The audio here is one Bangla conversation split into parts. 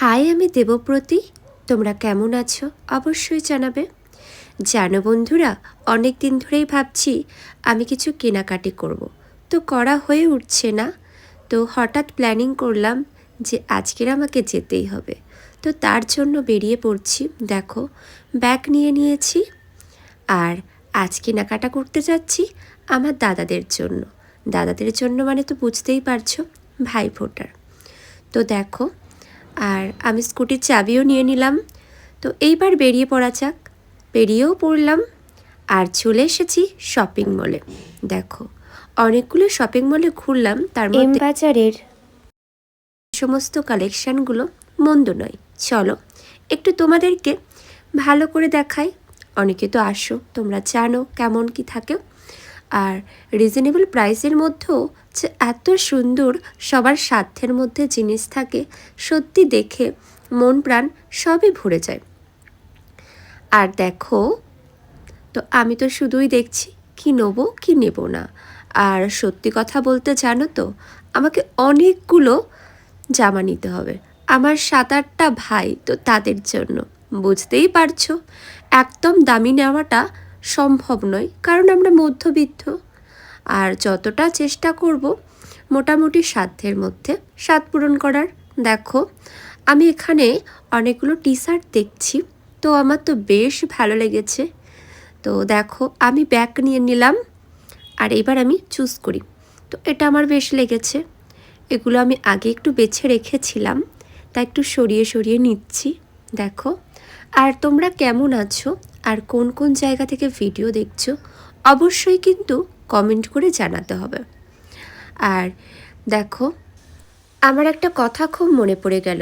হাই, আমি দেবপ্রতি তোমরা কেমন আছো? অবশ্যই জানাবে। জানো বন্ধুরা অনেক দিন ধরেই ভাবছি আমি কিছু কেনাকাটি করব। তো করা হয়ে উঠছে না। তো হঠাৎ প্ল্যানিং করলাম যে আজকের আমাকে যেতেই হবে। তো তার জন্য বেরিয়ে পড়ছি। দেখো ব্যাগ নিয়ে নিয়েছি। আর আজ কেনাকাটা করতে যাচ্ছি আমার দাদাদের জন্য। দাদাদের জন্য মানে তো বুঝতেই পারছ, ভাই ফোটার। তো দেখো আর আমি স্কুটির চাবিও নিয়ে নিলাম। তো এইবার বেরিয়ে পড়া যাক। বেরিয়েও পড়লাম আর চলে এসেছি শপিং মলে দেখো অনেকগুলো শপিং মলে ঘুরলাম তার মধ্যে বাজারের সমস্ত কালেকশানগুলো মন্দ নয়। চলো একটু তোমাদেরকে ভালো করে দেখাই। অনেকে তো আসো তোমরা জানো কেমন কি থাকে। আর রিজনেবল প্রাইসের মধ্যেও যে এত সুন্দর সবার সাধ্যের মধ্যে জিনিস থাকে, সত্যি দেখে মন প্রাণ সবই ভরে যায়। আর দেখো, তো আমি তো শুধুই দেখছি, কি নেব, কি নেব না। আর সত্যি কথা বলতে জানো তো, আমাকে অনেকগুলো জামা নিতে হবে। আমার সাত আটটা ভাই তো তাদের জন্য, বুঝতেই পারছ? একদম দামি নেওয়াটা সম্ভব নয়, কারণ আমরা মধ্যবিত্ত। আর যতটা চেষ্টা করব মোটামুটি সাধ্যের মধ্যে স্বাদ পূরণ করার। দেখো, আমি এখানে অনেকগুলো টি শার্ট দেখছি, তো আমার তো বেশ ভালো লেগেছে। তো দেখো, আমি ব্যাগ নিয়ে নিলাম, আর এবার আমি চুজ করি। তো এটা আমার বেশ লেগেছে। এগুলো আমি আগে একটু বেছে রেখেছিলাম, তা একটু সরিয়ে সরিয়ে নিচ্ছি। দেখো, আর তোমরা কেমন আছো? আর কোন কোন জায়গা থেকে ভিডিও দেখছ, অবশ্যই কিন্তু কমেন্ট করে জানাতে হবে। আর দেখো, আমার একটা কথা খুব মনে পড়ে গেল।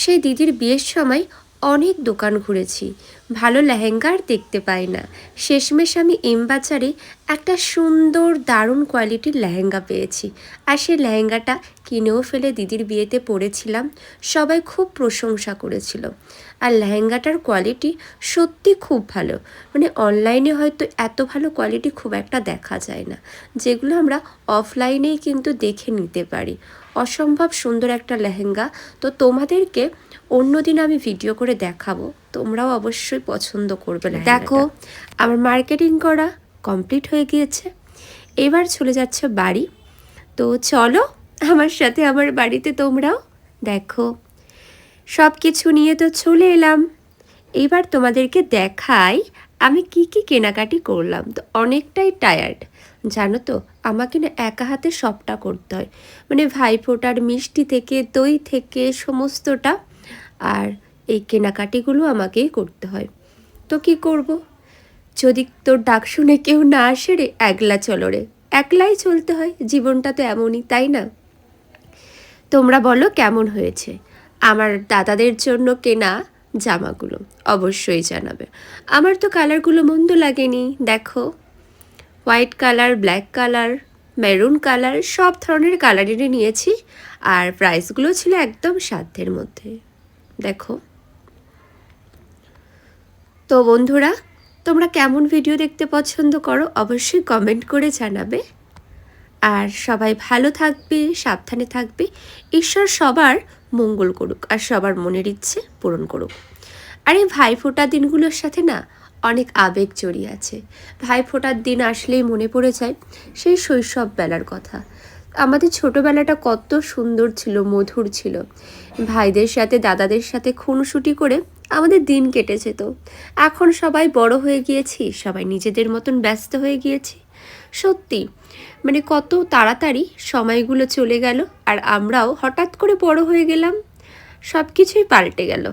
সেই দিদির বিয়ের সময় অনেক দোকান ঘুরেছি। ভালো লেহেঙ্গার দেখতে পাই না। শেষমেশ আমি এম বাজারে একটা সুন্দর, দারুণ কোয়ালিটির লেহেঙ্গা পেয়েছি। আর সেই লেহেঙ্গাটা কিনেও ফেলে দিদির বিয়েতে পরেছিলাম, সবাই খুব প্রশংসা করেছিল। আর লেহেঙ্গাটার কোয়ালিটি সত্যি খুব ভালো। মানে অনলাইনে হয়তো এত ভালো কোয়ালিটি খুব একটা দেখা যায় না। যেগুলো আমরা অফলাইনেই কিন্তু দেখে নিতে পারি। অসম্ভব সুন্দর একটা লেহেঙ্গা। তো তোমাদেরকে অন্যদিন আমি ভিডিও করে দেখাবো। তোমরাও অবশ্যই পছন্দ করবে দেখো আমার মার্কেটিং করা কমপ্লিট হয়ে গিয়েছে। এবার চলে যাচ্ছে বাড়ি। তো চলো আমার সাথে আমার বাড়িতে তোমরাও দেখো। সব কিছু নিয়ে তো চলে এলাম। এবার তোমাদেরকে দেখাই আমি কি কি কেনাকাটি করলাম। তো অনেকটাই টায়ার্ড জানো তো? আমাকে না একা হাতে সবটা করতে হয়। মানে ভাইফোঁটার মিষ্টি থেকে দই থেকে সমস্তটা। আর এই কেনাকাটিগুলো আমাকেই করতে হয়। তো কি করব? যদি তোর ডাক শুনে কেউ না আসে রে, একলা চলো রে। একলাই চলতে হয়, জীবনটা তো এমনই, তাই না? তোমরা বলো কেমন হয়েছে? আমার দাদাদের জন্য কেনা জামাগুলো অবশ্যই জানাবে। আমার তো কালারগুলো মন্দ লাগেনি, দেখো। White colour, black colour, maroon colour, সব ধরনের কালারেরই নিয়েছি। আর প্রাইসগুলো ছিল একদম সাধ্যের মধ্যে। দেখো। তো বন্ধুরা, তোমরা কেমন ভিডিও দেখতে পছন্দ করো অবশ্যই কমেন্ট করে জানাবে। আর সবাই ভালো থাকবে, সাবধানে থাকবে, ঈশ্বর সবার মঙ্গল করুক আর সবার মনের ইচ্ছে পূরণ করুক। আর এই ভাইফোঁটা দিনগুলোর সাথে না অনেক আবেগ জড়িয়ে আছে। ভাইফোঁটার দিন আসলেই মনে পড়ে যায় সেই শৈশব বেলার কথা। আমাদের ছোটোবেলাটা কত সুন্দর ছিল, মধুর ছিল। ভাইদের সাথে, দাদাদের সাথে খুনসুটি করে আমাদের দিন কেটেছে তো। এখন সবাই বড় হয়ে গিয়েছি, সবাই নিজেদের মতন ব্যস্ত হয়ে গিয়েছি। সত্যি মানে কত তাড়াতাড়ি সময়গুলো চলে গেল আর আমরাও হঠাৎ করে বড় হয়ে গেলাম সব কিছুই পাল্টে গেল।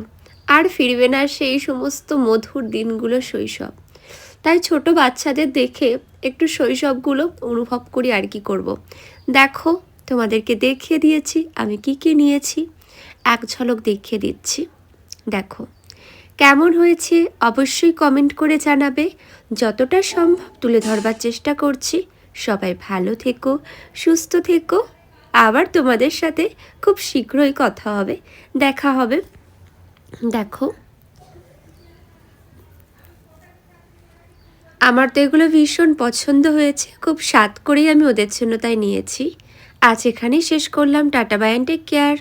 আর ফিরবে না সেই সমস্ত মধুর দিনগুলো শৈশব। তাই ছোট বাচ্চাদের দেখে একটু শৈশবগুলো অনুভব করি আর কি করব। দেখো, তোমাদেরকে দেখিয়ে দিয়েছি, আমি কি কি নিয়েছি। এক ঝলক দেখিয়ে দিচ্ছি। দেখো। কেমন হয়েছে অবশ্যই কমেন্ট করে জানাবে। যতটা সম্ভব তুলে ধরবার চেষ্টা করছি। সবাই ভালো থেকো, সুস্থ থেকো। আবার তোমাদের সাথে খুব শীঘ্রই কথা হবে। দেখা হবে। দেখো। আমার তো এগুলো ভীষণ পছন্দ হয়েছে। খুব স্বাদ করেই আমি ওদের জন্য তাই নিয়েছি। আজ এখানেই শেষ করলাম। Tata, bye and take care